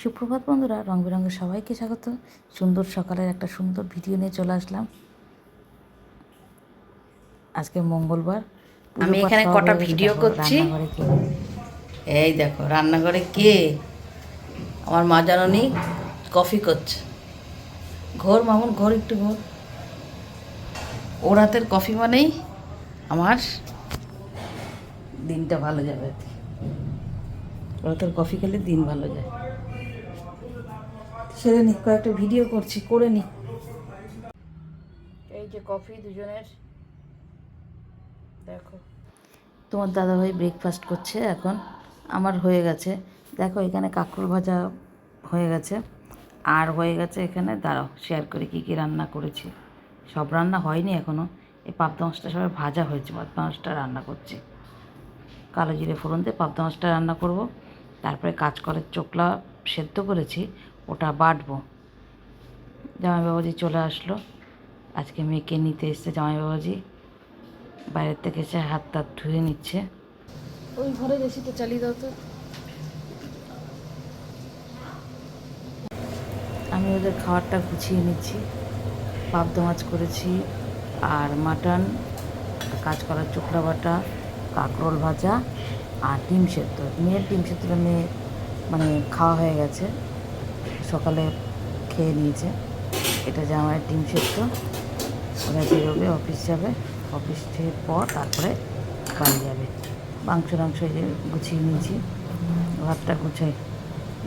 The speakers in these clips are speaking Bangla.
সুপ্রভাত বন্ধুরা রং বেরঙের সবাইকে স্বাগত। সুন্দর সকালের একটা সুন্দর ভিডিও নিয়ে চলে আসলাম। আজকে মঙ্গলবার আমি এখানে কটা ভিডিও করছি। এই দেখো রান্নাঘরে কে? আমার মা জাননি কফি করছে। ঘোর মামুন ঘোর একটু ঘোর। ওর হাতের কফি মানেই আমার দিনটা ভালো যাবে। আর কি। ওর হাতের কফি খেলে দিন ভালো যায়। সেরে নি কয়েকটা ভিডিও করছি করে নি। এই যে কফি দুজনের। দেখো। তোমার দাদাভাই ব্রেকফাস্ট করছে এখন। আমার হয়ে গেছে। দেখো এখানে কাঁকরোল ভাজা হয়ে গেছে। আর হয়ে গেছে এখানে দাঁড়াও শেয়ার করে কী কী রান্না করেছি। সব রান্না হয়নি এখনও এই পাবদা মাছটা সবাই ভাজা হয়েছে পাবদা মাছটা রান্না করছি। কালো জিরে ফোড়ন দিয়ে পাবদা মাছটা রান্না করব। তারপরে কাঁচকলের চোকলা সেদ্ধ করেছি। ওটা বাটবো। জামাই বাবাজি চলে আসলো। আজকে মেয়েকে নিতে এসছে জামাই বাবাজি বাইরের থেকে এসে হাত টাত ধুয়ে নিচ্ছে। ওই ঘরে রেসিটা চালিয়ে দাও তো। আমি ওদের খাবারটা গুছিয়ে নিচ্ছি। পাবদা মাছ করেছি। আর মাটন কাঁচকলার চোখলা বাটা কাঁকরোল ভাজা আর ডিম সেদ্ধ। মেয়ের ডিম সেদ্ধটা মেয়ে মানে খাওয়া হয়ে গেছে। সকালে খেয়ে নিয়েছে। এটা জামাইয়ের ডিম সেদ্ধ ওরা বেরোবে অফিস যাবে অফিস থেকে পর তারপরে বাড়ি যাবে। মাংস টাংস যে গুছিয়ে নিয়েছি ভাতটা গুছাই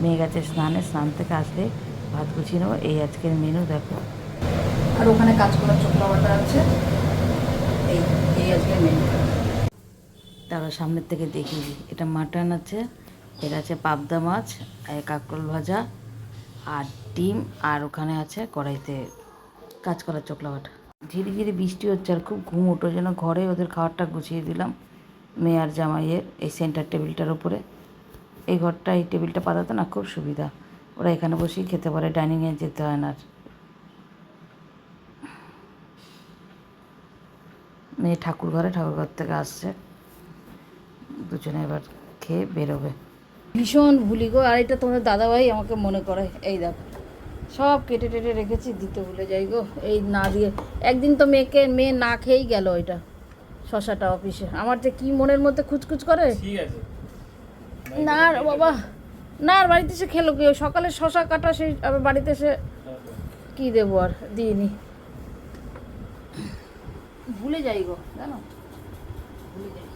মেয়ে গেছে স্নানে স্নান থেকে আসলে ভাত গুছিয়ে নেব। এই আজকের মেনু দেখো। আর ওখানে কাজ করার চোখলা বাটা আছে। এই এই আজকে মেনু তারা সামনের থেকে দেখিয়ে এটা মাটন আছে এটা আছে পাবদা মাছ আর কাঁকরোল ভাজা। আর ডিম, আর ওখানে আছে কড়াইতে কাজ করার চোখলা বাটা। ধীরে ধীরে বৃষ্টি হচ্ছে আর খুব ঘুম ওঠো যেন ঘরে ওদের খাবারটা গুছিয়ে দিলাম। মেয়ে আর জামাইয়ের এই সেন্টার টেবিলটার উপরে। এই ঘরটা, এই টেবিলটা পাতাতে না খুব সুবিধা। ওরা এখানে বসেই খেতে পারে ডাইনিংয়ে যেতে হয় না আর। মেয়ে ঠাকুর ঘরে, ঠাকুর ঘর থেকে আসছে। দুজনে এবার খেয়ে বেরোবে। ভীষণ ভুলি গো আর এটা তোমাদের দাদাভাই আমাকে মনে করে এই দেখো। সব কেটে টেটে রেখেছি দিতে ভুলে যাই গো এই না দিয়ে। একদিন তো মেয়েকে মেয়ে না খেয়েই গেল ওইটা শশাটা অফিসে। আমার যে কি মনের মধ্যে খুচখুচ করে? না বাবা না আর বাড়িতে এসে খেলো কি? সকালে শশা কাটা সেই আবার বাড়িতে এসে কি দেবো আর দিইনি। ভুলে যাই গো জানো? ভুলে যাই।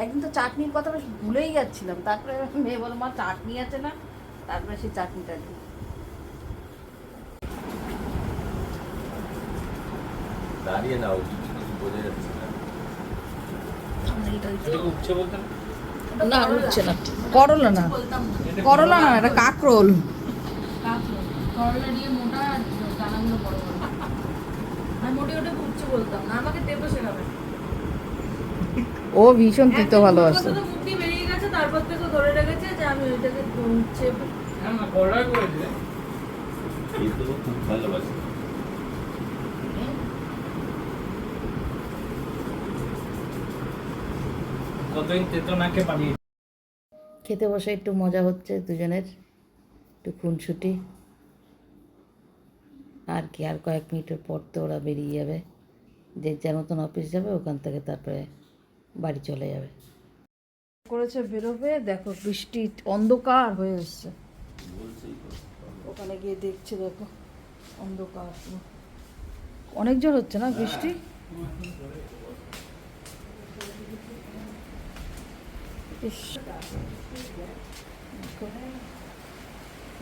একদিন তো চাটনির কথা বেশ ভুলেই যাচ্ছিলাম। তারপরে মেয়ে বলো মা চাটনি আছে না? তারপরে সেই চাটনিটা দিই। দাঁড়িয়ে বোঝা যাচ্ছে না। উঠছে না? করলা। না। করলা না। এটা কাকরোল। করলা দিয়ে মোটা আর দানাগুলো বড় বড়। আমি মোটে ওটা উঠছে বলতাম না আমাকে তেতো শেখাবে। ও ভীষণ তিতো ভালোবাসে। তো মুখ দিয়ে বেরিয়ে গেছে তারপর থেকে ধরে রেখেছে যে আমি ওইটাকে উঠছে খুব ভালোবাসি। কতদিন তেতো নাকে খেতে বসে একটু মজা হচ্ছে দুজনের একটু খুনসুটি। আর কি আর কয়েক মিনিটের পর তো ওরা বেরিয়ে যাবে। যে যার মতন অফিস যাবে ওখান থেকে তারপরে বাড়ি চলে যাবে। করেছে বেরোবে, দেখো বৃষ্টি অন্ধকার হয়ে এসছে। ওখানে গিয়ে দেখছে, দেখো অন্ধকার অনেক জোর হচ্ছে না বৃষ্টি?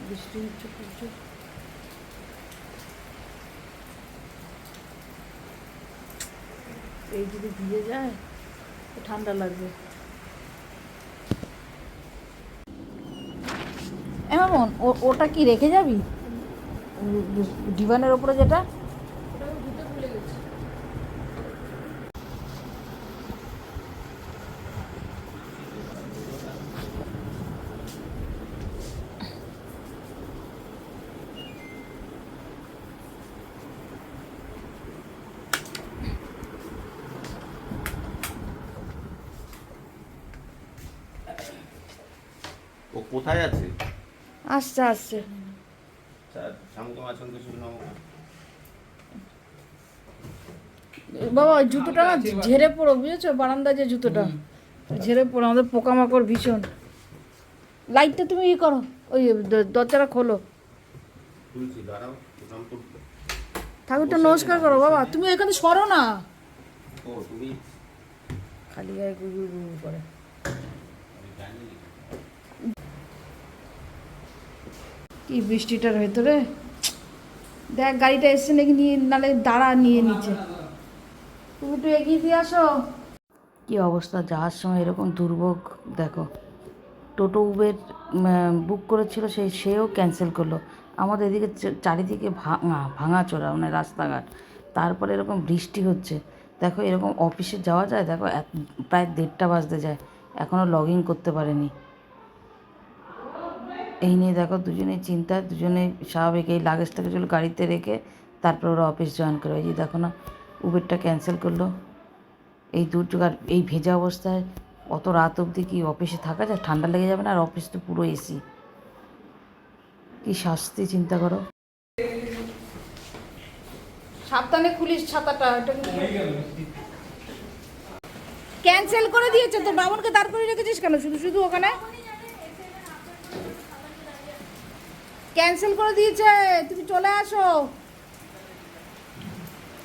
বৃষ্টি হচ্ছে এই যদি ভিজে যায় ঠান্ডা লাগবে। এমন ওটা কি রেখে যাবি? ডিভানের ওপরে যেটা? ও কোথায় আছে? আসছে আসছে। নাও। বাবা ওই জুতোটা না ঝেড়ে পড়ো বুঝেছ? বারান্দা যে জুতোটা। ঝেড়ে পড়ো আমাদের পোকামাকড় ভীষণ। লাইটটা তুমি ই করো ওই দরজাটা খোলো। ঠাকুরটা নমস্কার করো বাবা। তুমি এখানে সরো না। খালি গায়ে গুগু গুগু করে। কি বৃষ্টিটার ভেতরে? দেখ, গাড়িটা এসছে নাকি নিয়ে, নালে দাঁড়া নিয়ে নিচে। তুমি একটু এগিয়ে দিয়ে আসো। কি অবস্থা? যাওয়ার সময় এরকম দুর্ভোগ, দেখো। টোটো, উবের বুক করেছিল, সেই, সেও ক্যান্সেল করল। আমাদের এদিকে চারিদিকে ভাঙা চোরা মানে রাস্তাঘাট। তারপরে এরকম বৃষ্টি হচ্ছে। দেখো, এরকম অফিসে যাওয়া যায়, দেখো প্রায় দেড়টা বাজতে যায়। এখনও লগ ইন করতে পারেনি। এই নিয়ে দেখো দুজনেই চিন্তায় দুজনেই স্বাভাবিক, এই লাগেজটাকে চলো গাড়িতে রেখে তারপর ওরা অফিস জয়েন করে। এই দেখো না উবেরটা ক্যান্সেল করল। এই আর এই ভেজা অবস্থায় অত রাত অবধি কি অফিসে থাকা যায়? ঠান্ডা লেগে যাবে না? আর অফিস তো পুরো এসি কি শাস্তি, চিন্তা করো। সাবধানে খুলিস ছাতাটা ক্যান্সেল করে দিয়েছে তো বামনকে দাঁড় করে রেখেছিস কেন? শুধু শুধু ওখানে? ক্যান্সেল করে দিয়েছে তুমি চলে আসো।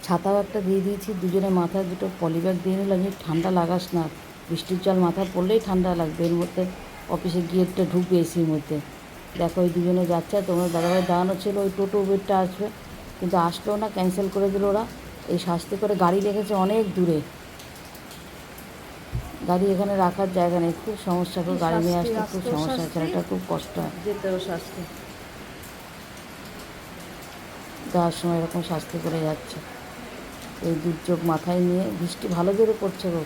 ছাতাও একটা দিয়ে দিয়েছি দুজনে মাথায় দুটো পলিব্যাগ দিয়ে নিলাম যে ঠান্ডা লাগাস না। বৃষ্টির জল মাথায় পড়লেই ঠান্ডা লাগবে এর মধ্যে অফিসে গিয়ে একটা ঢুকবে এসির মধ্যে। দেখো ওই দুজনে যাচ্ছে তোমার দাদাভাই দাঁড়ানো ছিল ওই টোটো উবেরটা আসবে। কিন্তু আসলো না ক্যান্সেল করে দিল ওরা। এই শাস্তি করে গাড়ি রেখেছে অনেক দূরে। গাড়ি এখানে রাখার জায়গা নেই খুব সমস্যা খুব গাড়ি নিয়ে আসতে খুব সমস্যা ছেলেটা খুব কষ্ট হয়। যেতেও শাস্তি। যাওয়ার সময় এরকম শাস্তি করে যাচ্ছে। এই দুর্যোগ মাথায় নিয়ে বৃষ্টি ভালো জোরে পড়ছে গো।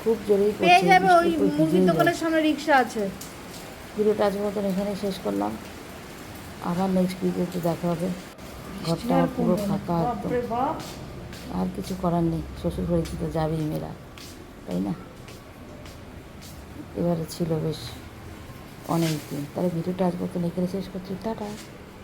খুব জোরেই পড়ছে দোকানের সামনে রিক্সা আছে। ভিডিওটা আজ মতন এখানেই শেষ করলাম। আবার নেক্সট ভিডিওতে দেখা হবে। ঘরটা পুরো ফাঁকা একদম। আর কিছু করার নেই শ্বশুর বাড়িতে তো যাবেই মেয়েরা তাই না? এবারে ছিল বেশ অনেক দিন। তাহলে ভিডিওটা আজ মতন এখানে শেষ করছি। টাটা।